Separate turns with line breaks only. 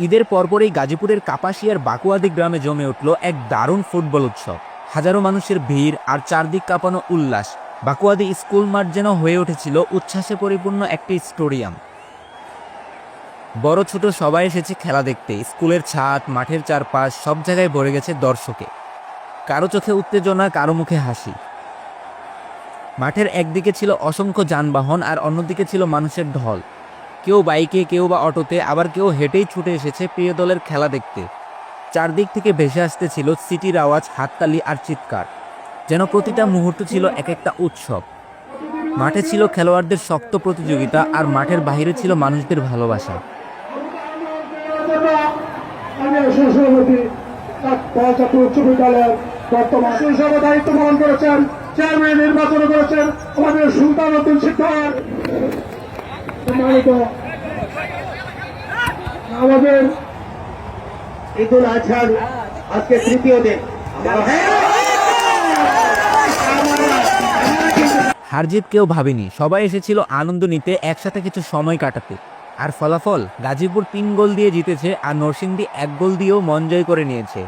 ঈদের পরপরই গাজীপুরের কাপাসিয়ার বাকুয়াদি গ্রামে জমে উঠল এক দারুণ ফুটবল উৎসব। হাজারো মানুষের ভিড় আর চারদিক কাঁপানো উল্লাস। বাকুয়াদি স্কুল মাঠ যেন হয়ে উঠেছিল উচ্ছ্বাসে পরিপূর্ণ একটি স্টেডিয়াম। বড় ছোট সবাই এসেছে খেলা দেখতে। স্কুলের ছাদ, মাঠের চারপাশ, সব জায়গায় ভরে গেছে দর্শকে। কারও চোখে উত্তেজনা, কারও মুখে হাসি। মাঠের একদিকে ছিল অসংখ্য যানবাহন আর অন্যদিকে ছিল মানুষের ঢল। কেউ বাইকে, কেউ বা অটোতে, আবার কেউ হেঁটেই ছুটে এসেছে প্রিয় দলের খেলা দেখতে। চারদিক থেকে ভেসে আসতেছিল সিটির আওয়াজ, হাততালি আর চিৎকার। যেন প্রতিটা মুহূর্ত ছিল এক একটা উৎসব। মাঠে ছিল খেলোয়াড়দের শক্ত প্রতিযোগিতা আর মাঠের বাইরে ছিল মানুষদের ভালোবাসা।
দায়িত্ব পালন করেছেন। চেয়ারম্যান নির্বাচন করেছেন। আমাদের সুলতান শিক্ষক। সম্মানিত আমাদের ঈদুল আজহার আজকে তৃতীয় দিন।
কেউ ভাবেনি, সবাই এসেছিল আনন্দ নিতে, একসাথে কিছু সময় কাটাতে। আর ফলাফল, গাজীপুর তিন গোল দিয়ে জিতেছে আর নরসিংদী এক গোল দিয়েও মন জয় করে নিয়েছে।